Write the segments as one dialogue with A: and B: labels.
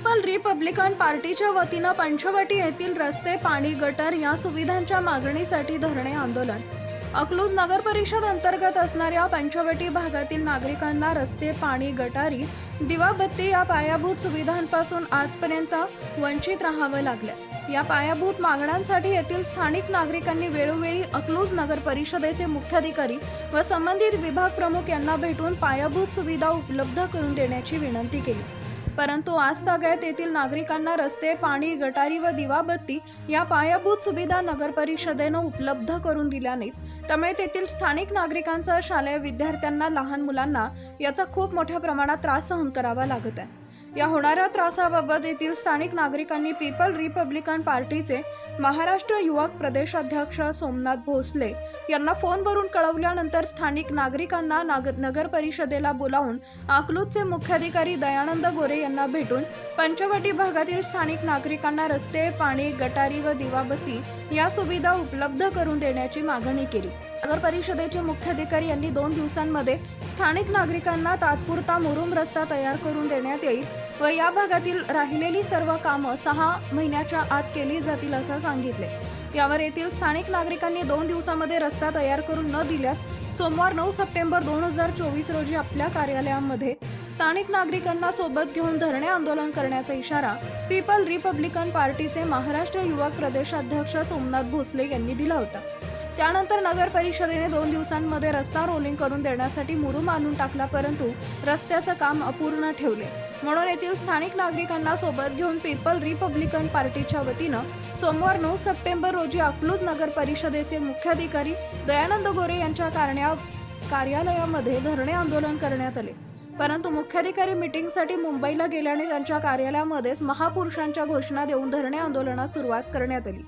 A: People Republican पार्टीच्या वतीनं पंचवटी येथील रस्ते पाणी गटर या सुविधांच्या मागणीसाठी धरणे आंदोलन. अकलूज नगर परिषद अंतर्गत असणाऱ्या पंचवटी भागातील नागरिकांना रस्ते पाणी गटारी दिवाबत्ती या पायाभूत सुविधांपासून आजपर्यंत वंचित राहावं लागलं. या पायाभूत मागण्यांसाठी येथील स्थानिक नागरिकांनी वेळोवेळी अकलूज नगर परिषदेचे मुख्याधिकारी व संबंधित विभाग प्रमुख यांना भेटून पायाभूत सुविधा उपलब्ध करून देण्याची विनंती केली. परंतु आज तागायत येथील नागरिकांना रस्ते पाणी गटारी व दिवाबत्ती या पायाभूत सुविधा नगर परिषदेनं उपलब्ध करून दिल्या नाहीत त्यामुळे तेथील स्थानिक नागरिकांचा शालेय विद्यार्थ्यांना लहान मुलांना याचा खूप मोठ्या प्रमाणात त्रास सहन करावा लागत आहे. या होणाऱ्या त्रासाबाबत येथील स्थानिक नागरिकांनी पीपल रिपब्लिकन पार्टीचे महाराष्ट्र युवक प्रदेशाध्यक्ष सोमनाथ भोसले यांना फोनवरून कळवल्यानंतर स्थानिक नागरिकांना नाग नगर परिषदेला बोलावून अकलूजचे मुख्याधिकारी दयानंद गोरे यांना भेटून पंचवटी भागातील स्थानिक नागरिकांना रस्ते पाणी गटारी व दिवाबत्ती या सुविधा उपलब्ध करून देण्याची मागणी केली. नगर परिषदेचे मुख्याधिकारी यांनी दोन दिवसांमध्ये स्थानिक नागरिकांना तात्पुरता मुरुम रस्ता तयार करून देण्यात येईल व या भागातील राहिलेली सर्व कामं सहा महिन्याच्या आत केली जातील असं सांगितले. यावर येथील स्थानिक नागरिकांनी दोन दिवसामध्ये रस्ता तयार करून न दिल्यास सोमवार नऊ सप्टेंबर दोन हजार चोवीस रोजी आपल्या कार्यालयामध्ये स्थानिक नागरिकांना सोबत घेऊन धरणे आंदोलन करण्याचा इशारा पीपल रिपब्लिकन पार्टीचे महाराष्ट्र युवक प्रदेशाध्यक्ष सोमनाथ भोसले यांनी दिला होता. त्यानंतर नगर परिषदेने दोन दिवसांमध्ये रस्ता रोलिंग करून देण्यासाठी मुरुम आणून टाकला परंतु रस्त्याचं काम अपूर्ण ठेवले. म्हणून येथील स्थानिक नागरिकांना सोबत घेऊन पीपल रिपब्लिकन पार्टीच्या वतीनं सोमवार नऊ सप्टेंबर रोजी अकलूज नगर परिषदेचे मुख्याधिकारी दयानंद गोरे यांच्या कारण्या कार्यालयामध्ये धरणे आंदोलन करण्यात आले. परंतु मुख्याधिकारी मीटिंगसाठी मुंबईला गेल्याने त्यांच्या कार्यालयामध्येच महापुरुषांच्या घोषणा देऊन धरणे आंदोलनास सुरुवात करण्यात आली.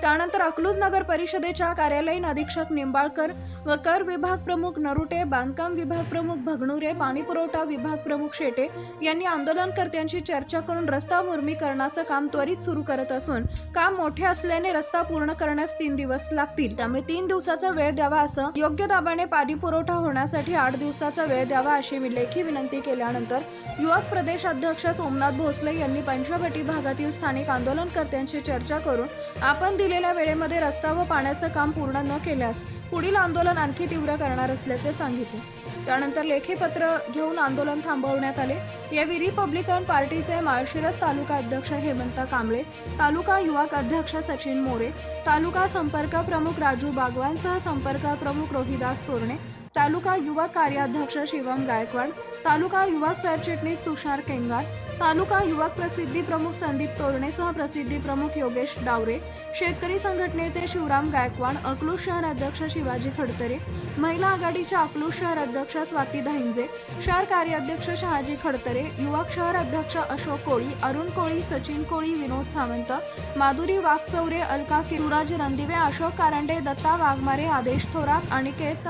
A: त्यानंतर अकलूज नगर परिषदेच्या कार्यालयीन अधीक्षक निंबाळकर व कर विभाग प्रमुख नरुटे बांधकाम विभाग प्रमुख भगणुरे पाणीपुरवठा विभाग प्रमुख शेटे यांनी आंदोलनकर्त्यांशी चर्चा करून रस्ता मुर्मीकरणाचं काम त्वरित सुरू करत असून काम मोठे असल्याने रस्ता पूर्ण करण्यास तीन दिवस लागतील. त्यामुळे तीन दिवसाचा वेळ द्यावा असं योग्य दाबाने पाणी पुरवठा होण्यासाठी आठ दिवसाचा वेळ द्यावा अशी लेखी विनंती केल्यानंतर युवक प्रदेश अध्यक्ष सोमनाथ भोसले यांनी पंचवटी भागातील स्थानिक आंदोलनकर्त्यांशी चर्चा करून आपण दिलेल्या वेळेमध्ये रस्ता व पाण्याचं काम पूर्ण न केल्यास पुढील आंदोलन आणखी तीव्र करणार असल्याचे सांगितले. त्यानंतर लेखी पत्र घेऊन आंदोलन थांबवण्यात आले. यावेळी रिपब्लिकन पार्टीचे माळशिरस तालुका अध्यक्ष हेमंत कांबळे तालुका युवक अध्यक्ष सचिन मोरे तालुका संपर्क प्रमुख राजू बागवानसह संपर्क प्रमुख रोहिदास तोरणे तालुका युवक कार्याध्यक्ष शिवम गायकवाड तालुका युवक सरचिटणीस तुषार केंगार तालुका युवक प्रसिद्धी प्रमुख संदीप तोरणेसह प्रसिद्धी प्रमुख योगेश डावरे शेतकरी संघटनेचे शिवराम गायकवाड अकलूज शहर अध्यक्ष शिवाजी खडतरे महिला आघाडीच्या अकलूज शहर अध्यक्ष स्वाती धाईंजे शहर कार्याध्यक्ष शहाजी खडतरे युवक शहर अध्यक्ष अशोक कोळी अरुण कोळी सचिन कोळी विनोद सावंत माधुरी वाघचौरे अलका किरुराज रणदिवे अशोक कारंडे दत्ता वाघमारे आदेश थोरात अनिकेत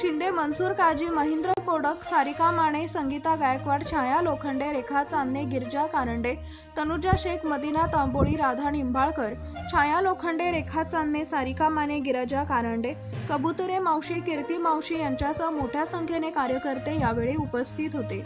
A: शिंदे मनसूर काजी महेंद्र कोडक सारिका माने संगीता गायकवाड छाया लोखंडे रेखा चांदणे गिरजा कारंडे तनुजा शेख मदिना तांबोळी राधा निंबाळकर छाया लोखंडे रेखा चांदणे सारिका माने गिरजा कारंडे कबुतरे मावशी कीर्ती मावशी यांच्यासह मोठ्या संख्येने कार्यकर्ते यावेळी उपस्थित होते.